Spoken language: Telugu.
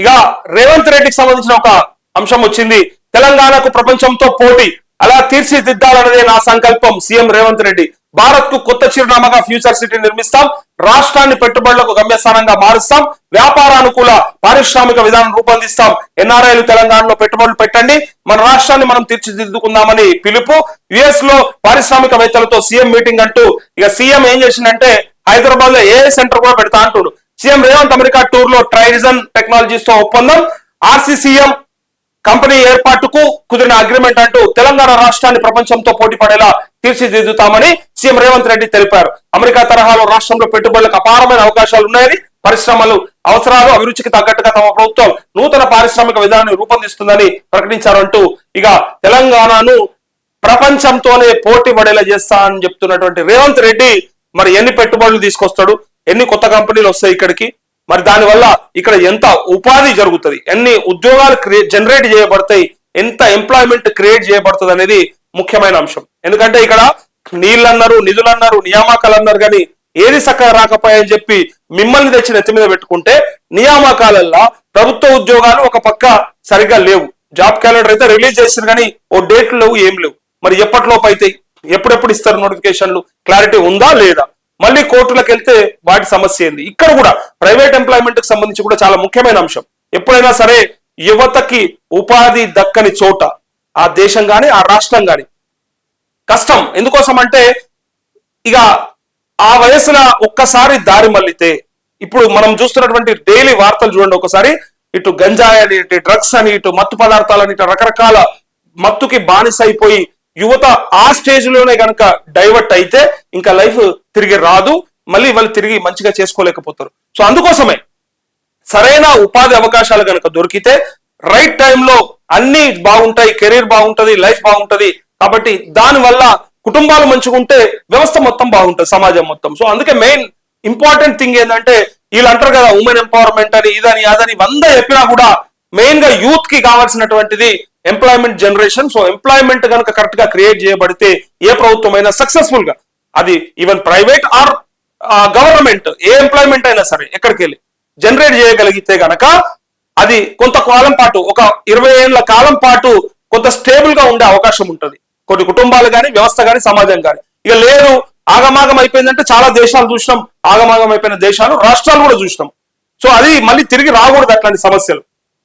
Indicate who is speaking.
Speaker 1: ఇక రేవంత్ రెడ్డికి సంబంధించిన ఒక అంశం వచ్చింది. తెలంగాణకు ప్రపంచంతో పోటీ అలా తీర్చిదిద్దాలన్నదే నా సంకల్పం సీఎం రేవంత్ రెడ్డి. భారత్కు కొత్త చిరునామాగా ఫ్యూచర్ సిటీ నిర్మిస్తాం రాష్ట్రాన్ని పెట్టుబడులకు గమ్యస్థానంగా మారుస్తాం వ్యాపారానుకూల పారిశ్రామిక విధానం రూపొందిస్తాం. ఎన్ఆర్ఐలు తెలంగాణలో పెట్టుబడులు పెట్టండి మన రాష్ట్రాన్ని మనం తీర్చిదిద్దుకుందామని పిలుపు. యుఎస్లో పారిశ్రామికవేత్తలతో సీఎం మీటింగ్ అంటూ ఇక సీఎం ఏం చేసిందంటే హైదరాబాద్లో ఏ సెంటర్ కూడా పెడతా అంటుడు. సీఎం రేవంత్ అమెరికా టూర్లో ట్రైజన్ టెక్నాలజీస్తో ఒప్పందం ఆర్సీసీఎం కంపెనీ ఏర్పాటుకు కుదిరిన అగ్రిమెంట్ అంటూ తెలంగాణ రాష్ట్రాన్ని ప్రపంచంతో పోటీ పడేలా తీర్చిదిద్దుతామని సీఎం రేవంత్ రెడ్డి తెలిపారు. అమెరికా తరహాలో రాష్ట్రంలో పెట్టుబడులకు అపారమైన అవకాశాలు ఉన్నాయని పరిశ్రమలు అవసరాలు అభిరుచికి తగ్గట్టుగా తమ ప్రభుత్వం నూతన పారిశ్రామిక విధానాన్ని రూపొందిస్తుందని ప్రకటించారంటూ ఇక తెలంగాణను ప్రపంచంతోనే పోటీ పడేలా చేస్తా అని చెప్తున్నటువంటి రేవంత్ రెడ్డి మరి ఎన్ని పెట్టుబడులు తీసుకొస్తాడు? ఎన్ని కొత్త కంపెనీలు వస్తాయి ఇక్కడికి? మరి దానివల్ల ఇక్కడ ఎంత ఉపాధి జరుగుతుంది? ఎన్ని ఉద్యోగాలు క్రియేట్ జనరేట్ చేయబడతాయి? ఎంత ఎంప్లాయ్మెంట్ క్రియేట్ చేయబడుతుంది అనేది ముఖ్యమైన అంశం. ఎందుకంటే ఇక్కడ నీళ్ళు అన్నారు నిధులు అన్నారు నియామకాలు అన్నారు కానీ ఏది సక్కగా రాకపోయాయని చెప్పి మిమ్మల్ని తెచ్చి నెత్తి మీద పెట్టుకుంటే నియామకాలల్లో ప్రభుత్వ ఉద్యోగాలు ఒక పక్క సరిగ్గా లేవు. జాబ్ క్యాలెండర్ అయితే రిలీజ్ చేస్తారు కానీ ఓ డేట్లు లేవు ఏం లేవు. మరి ఎప్పటిలోపు అయితే ఎప్పుడెప్పుడు ఇస్తారు నోటిఫికేషన్లు? క్లారిటీ ఉందా లేదా? మళ్ళీ కోర్టులకు వెళ్తే వాటి సమస్య ఏంది? ఇక్కడ కూడా ప్రైవేట్ ఎంప్లాయ్మెంట్కి సంబంధించి కూడా చాలా ముఖ్యమైన అంశం. ఎప్పుడైనా సరే యువతకి ఉపాధి దక్కని చోట ఆ దేశం కానీ ఆ రాష్ట్రం కానీ కష్టం. ఎందుకోసం అంటే ఇక ఆ వయసున ఒక్కసారి దారి మళ్ళితే ఇప్పుడు మనం చూస్తున్నటువంటి డైలీ వార్తలు చూడండి ఒకసారి. ఇటు గంజాయి అని ఇటు డ్రగ్స్ అని ఇటు మత్తు పదార్థాలని ఇటు రకరకాల మత్తుకి బానిస అయిపోయి యువత ఆ స్టేజ్లోనే కనుక డైవర్ట్ అయితే ఇంకా లైఫ్ తిరిగి రాదు. మళ్ళీ వాళ్ళు తిరిగి మంచిగా చేసుకోలేకపోతారు. సో అందుకోసమే సరైన ఉపాధి అవకాశాలు కనుక దొరికితే రైట్ టైంలో అన్ని బాగుంటాయి కెరీర్ బాగుంటది లైఫ్ బాగుంటది. కాబట్టి దాని వల్ల కుటుంబాలు మంచిగుంటే వ్యవస్థ మొత్తం బాగుంటుంది సమాజం మొత్తం. సో అందుకే మెయిన్ ఇంపార్టెంట్ థింగ్ ఏంటంటే వీళ్ళు అంటారు కదా ఉమెన్ ఎంపవర్మెంట్ అని ఇదని అదని వంద చెప్పినా కూడా మెయిన్గా యూత్కి కావాల్సినటువంటిది ఎంప్లాయ్మెంట్ జనరేషన్ సో ఎంప్లాయ్మెంట్ కనుక కరెక్ట్గా క్రియేట్ చేయబడితే ఏ ప్రభుత్వం అయినా సక్సెస్ఫుల్గా. అది ఈవెన్ ప్రైవేట్ ఆర్ గవర్నమెంట్ ఏ ఎంప్లాయ్మెంట్ అయినా సరే ఎక్కడికి వెళ్ళి జనరేట్ చేయగలిగితే గనక అది కొంత కాలం పాటు ఒక ఇరవై ఏళ్ళ కాలం పాటు కొంత స్టేబుల్గా ఉండే అవకాశం ఉంటుంది. కొన్ని కుటుంబాలు కానీ వ్యవస్థ కానీ సమాజం కానీ ఇక లేదు ఆగమాగం అయిపోయిందంటే చాలా దేశాలు చూసినాం. ఆగమాగం అయిపోయిన దేశాలు రాష్ట్రాలు కూడా చూసినాం. సో అది మళ్ళీ తిరిగి రాకూడదు అట్లాంటి సమస్యలు.